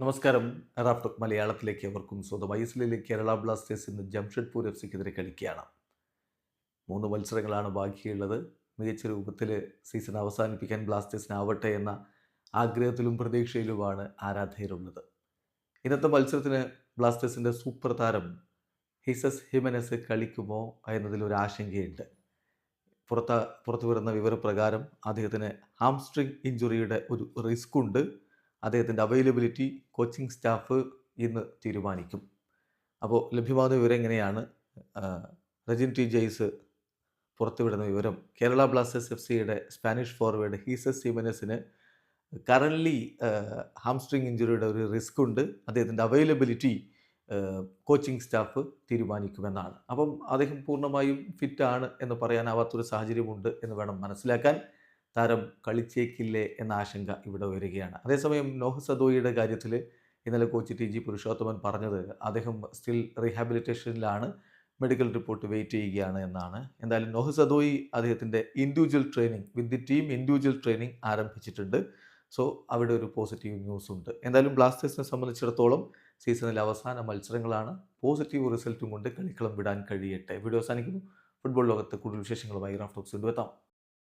നമസ്കാരം. റാഫ്റ്റോക്ക് മലയാളത്തിലേക്ക് അവർക്കും സ്വന്തം ഐ എസ് എല്ലിലെ കേരള ബ്ലാസ്റ്റേഴ്സ് ഇന്ന് ജംഷഡ്പൂർ എഫ് സിക്കെതിരെ കളിക്കുകയാണ്. മൂന്ന് മത്സരങ്ങളാണ് ബാക്കിയുള്ളത്. മികച്ച രൂപത്തിൽ സീസൺ അവസാനിപ്പിക്കാൻ ബ്ലാസ്റ്റേഴ്സിനാവട്ടെ എന്ന ആഗ്രഹത്തിലും പ്രതീക്ഷയിലുമാണ് ആരാധകരുള്ളത്. ഇന്നത്തെ മത്സരത്തിന് ബ്ലാസ്റ്റേഴ്സിന്റെ സൂപ്പർ താരം ഹിസസ് ഹിമനസ് കളിക്കുമോ എന്നതിലൊരു ആശങ്കയുണ്ട്. പുറത്ത പുറത്തു വരുന്ന വിവരപ്രകാരം അദ്ദേഹത്തിന് ഹാംസ്ട്രിങ് ഇഞ്ചുറിയുടെ ഒരു റിസ്ക് ഉണ്ട് അദ്ദേഹത്തിന്റെ അവൈലബിലിറ്റി കോച്ചിങ് സ്റ്റാഫ് ഇന്ന് തീരുമാനിക്കും. അപ്പോൾ ലഭ്യമാകുന്ന വിവരം എങ്ങനെയാണ്? റജിൻ ടി ജെയ്സ് പുറത്തുവിടുന്ന വിവരം. കേരള ബ്ലാസ്റ്റേഴ്സ് എഫ് സിയുടെ സ്പാനിഷ് ഫോർവേഡ് ഹീസസ് സിമനസിന് കറൻലി ഹാംസ്ട്രിങ് ഇഞ്ചുറിയുടെ ഒരു റിസ്ക് ഉണ്ട്. അദ്ദേഹത്തിന്റെ അവൈലബിലിറ്റി കോച്ചിങ് സ്റ്റാഫ് തീരുമാനിക്കുമെന്നാണ്. അപ്പം അദ്ദേഹം പൂർണമായും ഫിറ്റാണ് എന്ന് പറയാനാവാത്തൊരു സാഹചര്യമുണ്ട് എന്ന് വേണം മനസ്സിലാക്കാൻ. താരം കളിച്ചേക്കില്ലേ എന്ന ആശങ്ക ഇവിടെ വരികയാണ്. അതേസമയം നോഹ് സദോയിയുടെ കാര്യത്തിൽ ഇന്നലെ കോച്ച് ടി ജി പുരുഷോത്തമൻ പറഞ്ഞത് അദ്ദേഹം സ്റ്റിൽ റീഹാബിലിറ്റേഷനിലാണ് മെഡിക്കൽ റിപ്പോർട്ട് വെയിറ്റ് ചെയ്യുകയാണ് എന്നാണ്. എന്തായാലും നോഹ് സദോയി അദ്ദേഹത്തിന്റെ individual training with the team individual training ആരംഭിച്ചിട്ടുണ്ട്. സോ അവിടെ ഒരു പോസിറ്റീവ് ന്യൂസ് ഉണ്ട്. എന്തായാലും ബ്ലാസ്റ്റേഴ്സിനെ സംബന്ധിച്ചിടത്തോളം സീസണിലെ അവസാന മത്സരങ്ങളാണ്. പോസിറ്റീവ് റിസൾട്ടും കൊണ്ട് കളിക്കളം വിടാൻ കഴിയട്ടെ. വീഡിയോ അവസാനിക്കുന്നു. ഫുട്ബോൾ ലോകത്ത് കൂടുതൽ വിശേഷങ്ങളുമായി റാഫ്റ്റോക്സ് കൊണ്ടുവെത്താം.